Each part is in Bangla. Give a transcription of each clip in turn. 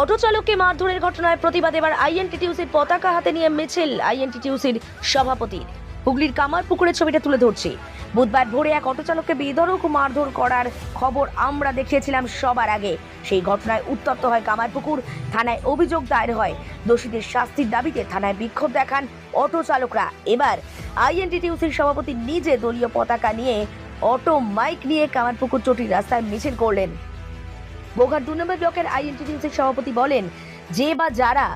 অটো চালককে মারধরের ঘটনায় প্রতিবাদ। এবার আইএনটিটিউসির পতাকা হাতে নিয়ে মিছিল আইএনটিটিউসির সভাপতির। হুগলির কামার পুকুরের ছবিটা তুলে ধরছি। বুধবার ভোরে এক অটো চালককে মারধর করার খবর আমরা দেখিয়েছিলাম সবার আগে। সেই ঘটনায় উত্তপ্ত হয় কামারপুকুর, থানায় অভিযোগ দায়ের হয়। দোষীদের শাস্তির দাবিতে থানায় বিক্ষোভ দেখান অটো চালকরা এবার আইএনটিটিউসির সভাপতি নিজে দলীয় পতাকা নিয়ে অটো মাইক নিয়ে কামারপুকুর চটির রাস্তায় মিছিল করলেন। বোঘাট দু নম্বর ব্লকের আইএনটিটিউসির সভাপতি বলেন, যে বা যারা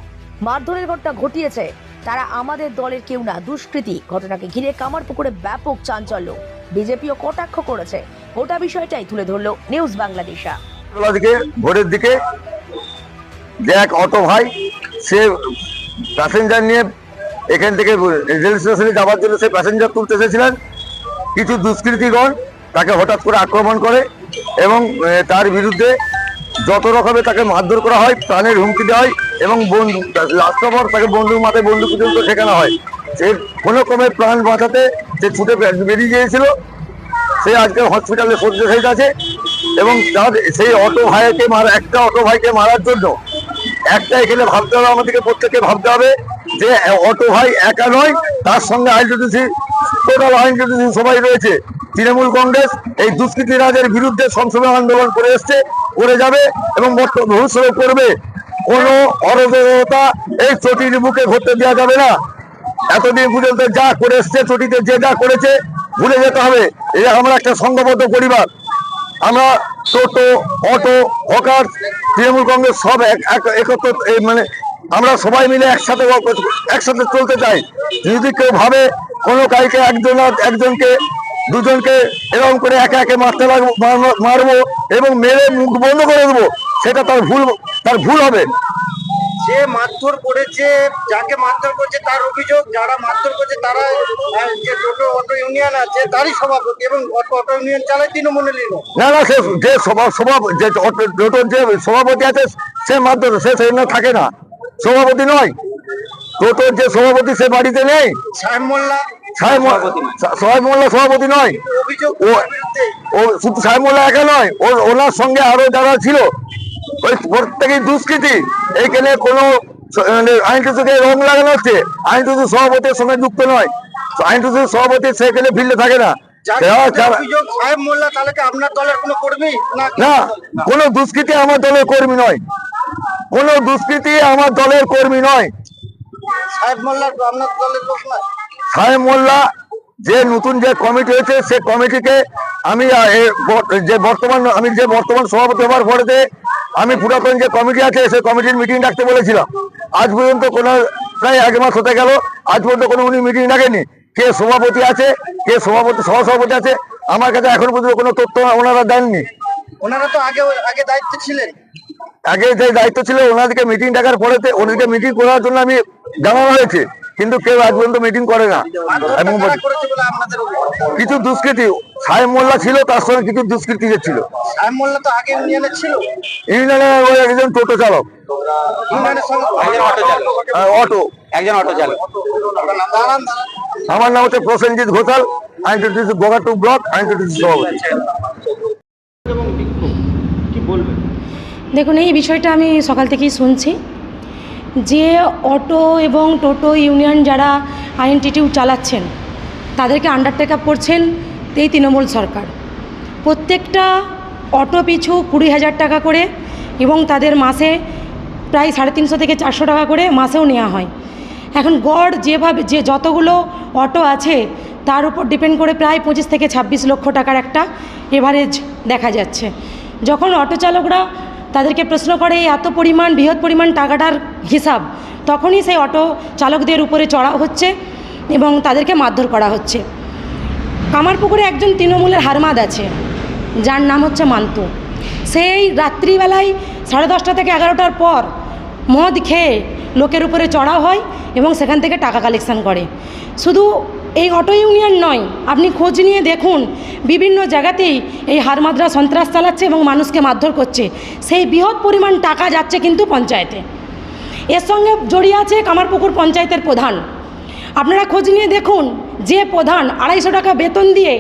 মারধরের ঘটনা ঘটিয়েছে, তারা আমাদের দলের কেউ না। দুষ্কৃতী ঘটনাকে ঘিরে কামারপুকুরে ব্যাপক চাঞ্চল্য। বিজেপিও কটাক্ষ করেছে। গোটা বিষয়টাই তুলে ধরলো নিউজ বাংলাদেশা। ভোরের দিকে যে এক অটো ভাই, সে প্যাসেঞ্জার নিয়ে এখান থেকে রেল স্টেশনে যাওয়ার জন্য সে প্যাসেঞ্জার তুলতে এসেছিলেন। কিছু দুষ্কৃতীগণ তাকে হঠাৎ করে আক্রমণ করে এবং তার বিরুদ্ধে যত রকমের তাকে মারধর করা হয়, প্রাণের হুমকি দেওয়া হয় এবং বন্ধু লাস্ট পর তাকে বন্ধুর মাথায় বন্ধু পর্যন্ত শেখানো হয়। সে কোনো ক্রমে প্রাণ বাঁচাতে সে ছুটে বেরিয়ে গিয়েছিল। সে আজকে হসপিটালে শয্যাশায়ী আছে এবং তার সেই অটো ভাইকে মারা, একটা অটো ভাইকে মারার জন্য একটা এখানে ভাবতে হবে আমাদেরকে, প্রত্যেককে ভাবতে হবে যে অটো ভাই একা নয়, তার সঙ্গে আইনটিসি টোটাল আইনটিসি সবাই রয়েছে। তৃণমূল কংগ্রেস, এই দুষ্কৃতী রাজের বিরুদ্ধে সংসদীয় আন্দোলন করে এসছে। করে যাবে এবং ভবিষ্যতে করবে কোনো অরাজকতা এই চটির বুকে ঘটতে দেওয়া যাবে না। এতদিন পর্যন্ত যা করে এসছে, চটিতে যে যা করেছে, ভুলে যেতে হবে। এই আমরা একটা সংঘবদ্ধ পরিবার। আমরা টোটো, অটো, হকার, তৃণমূল কংগ্রেস সব এক, এক- একত্র মানে আমরা সবাই মিলে একসাথে একসাথে চলতে চাই। যদি কেউ ভাবে কোনো কাইকে একজন একজনকে দুজনকে এরকম করে একে একে মারতে লাগবো মারবো- এবং মেরে মুখ বন্ধ করে দেবো সেটা তার ভুল তার ভুল হবে। যে মারধর করেছে যাকে মারধর করেছে তার অভিযোগ যারা মারধর করেছে তারা যে টোটো অটো ইউনিয়ন আছে তারই সভাপতি এবং অটো অটো ইউনিয়ন চালায় তৃণমূলের না না সে যে সভা সভা যে অটো- টোটোর যে সভাপতি আছে সে মারধর সে সেখানে থাকে না। সভাপতি নয়। টোটোর যে সভাপতি সে বাড়িতে নেই। সাহেব মোল্লা সাহেব মোল্লা সভাপতি নয়। ও ও সাহেব মোল্লা একা নয় ওর ওনার সঙ্গে আরও যারা ছিল ওই প্রত্যেকেই দুষ্কৃতি। এইখানে কোনো মানে আইন টুসুকে রং লাগানো হচ্ছে। আইন টুসু সভাপতির সঙ্গে যুক্ত নয়। আইন টুসু সভাপতি সেখানে ফিল্ডে থাকে না। মোল্লা না কোনো দুষ্কৃতি আমার দলের কর্মী নয়। কোনো দুষ্কৃতি আমার দলের কর্মী নয়। সাহেব মোল্লার আপনার দলের লোক না সাহেব মোল্লা যে নতুন যে কমিটি হয়েছে সে কমিটিকে আমি যে বর্তমান আমি যে বর্তমান সভাপতি হওয়ার পরেতে আমি পুরাতন যে কমিটি আছে সেই কমিটির মিটিং ডাকতে বলেছিলাম। আজ পর্যন্ত কোনো প্রায় এক মাস হতে গেল আজ পর্যন্ত কোনো উনি মিটিং ডাকেনি কে সভাপতি আছে কে সভাপতি সহসভাপতি আছে আমার কাছে এখন পর্যন্ত কোনো তথ্য ওনারা দেননি। ওনারা তো আগে আগে দায়িত্ব ছিলেন। আগে যে দায়িত্ব ছিল ওনাদেরকে মিটিং ডাকার পরেতে ওনাদেরকে মিটিং করার জন্য আমি জানানো হয়েছে। কিন্তু কেউ আজ পর্যন্ত মিটিং করে না। এবং? কিছু দুষ্কৃতি সাহেব মোল্লা ছিল তার সঙ্গে কিছু দুষ্কৃতি যে ছিল। ইউনিয়নে ওই একজন টোটো চালক। একজন অটো একজন অটো চালক। আমার নাম হচ্ছে প্রসেনজিৎ ঘোষাল। আইনটিসি গোগাটু ব্লক আইনটিসি সভাপতি দেখুন এই বিষয়টা আমি সকাল থেকেই শুনছি। যে অটো এবং টোটো ইউনিয়ন যারা আইএনটিটিউ চালাচ্ছেন, তাদেরকে আন্ডারটেক আপ করছেন এই তৃণমূল সরকার। প্রত্যেকটা অটো পিছু কুড়ি হাজার টাকা করে এবং তাদের মাসে প্রায় সাড়ে তিনশো থেকে চারশো টাকা করে মাসেও নেওয়া হয়। এখন গড় যেভাবে, যে যতগুলো অটো আছে, তার উপর ডিপেন্ড করে প্রায় পঁচিশ থেকে ছাব্বিশ লক্ষ টাকার একটা এভারেজ দেখা যাচ্ছে। যখন অটো চালকরা তাদেরকে প্রশ্ন করে, এত পরিমাণ, বৃহৎ পরিমাণ টাকাটার হিসাব। তখনই সেই অটো চালকদের উপরে চড়া হচ্ছে এবং তাদেরকে মারধর করা হচ্ছে। কামারপুকুরে একজন তৃণমূলের হারমাদ আছে, যার নাম হচ্ছে মান্তু। সেই রাত্রিবেলায় সাড়ে দশটা থেকে এগারোটার পর মদ খেয়ে লোকের উপরে চড়া হয় এবং সেখান থেকে টাকা কালেকশন করে। শুধু এই অটো ইউনিয়ন নয়। আপনি খোঁজ নিয়ে দেখুন, বিভিন্ন জায়গাতেই এই হারমাদরা সন্ত্রাস চালাচ্ছে এবং মানুষকে মারধর করছে। সেই বৃহৎ পরিমাণ টাকা যাচ্ছে কিন্তু পঞ্চায়েতে। এর সঙ্গে জড়িয়ে আছে কামারপুকুর পঞ্চায়েতের প্রধান। আপনারা খোঁজ নিয়ে দেখুন, যে প্রধান আড়াইশো টাকা বেতন দিয়ে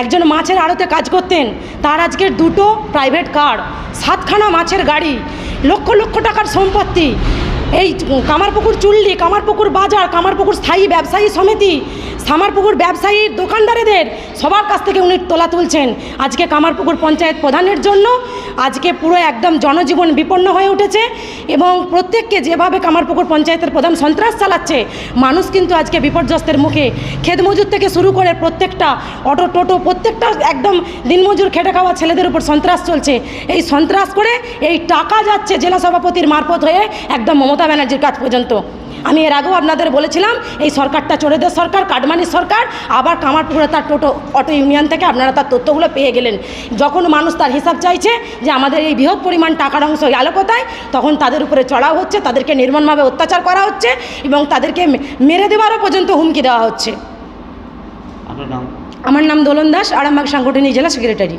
একজন মাছের আড়তে কাজ করতেন, তার আজকে দুটো প্রাইভেট কার সাতখানা মাছের গাড়ি, লক্ষ লক্ষ টাকার সম্পত্তি। এই কামারপুকুর চুল্লি, কামারপুকুর বাজার, কামারপুকুর স্থায়ী ব্যবসায়ী সমিতি কামারপুকুর ব্যবসায়ী দোকানদারেদের সবার কাছ থেকে উনি তোলা তুলছেন। আজকে কামারপুকুর পঞ্চায়েত প্রধানের জন্য আজকে পুরো একদম জনজীবন বিপন্ন হয়ে উঠেছে এবং প্রত্যেককে যেভাবে কামারপুকুর পঞ্চায়েতের প্রধান সন্ত্রাস চালাচ্ছে, মানুষ কিন্তু আজকে বিপর্যস্তের মুখে। ক্ষেত মজুর থেকে শুরু করে প্রত্যেকটা অটো, টোটো, প্রত্যেকটা একদম দিনমজুর খেটে খাওয়া ছেলেদের উপর সন্ত্রাস চলছে। এই সন্ত্রাস করে এই টাকা যাচ্ছে জেলা সভাপতির মারফত হয়ে একদম মমতা ব্যানার্জির কাছ পর্যন্ত। আমি এর আগেও আপনাদের বলেছিলাম এই সরকারটা চোরেদের সরকার কাটমানির সরকার আবার কামারপুকুরে তার টোটো অটো ইউনিয়ন থেকে আপনারা তার তথ্যগুলো পেয়ে গেলেন। যখন মানুষ তার হিসাব চাইছে যে আমাদের এই বৃহৎ পরিমাণ টাকার অংশ গেল কোথায় তখন তাদের উপরে চড়াও হচ্ছে তাদেরকে নির্মমভাবে অত্যাচার করা হচ্ছে এবং তাদেরকে মেরে দেওয়ারও পর্যন্ত হুমকি দেওয়া হচ্ছে। আমার নাম দোলন দাস আরামবাগ সাংগঠনিক জেলা সেক্রেটারি।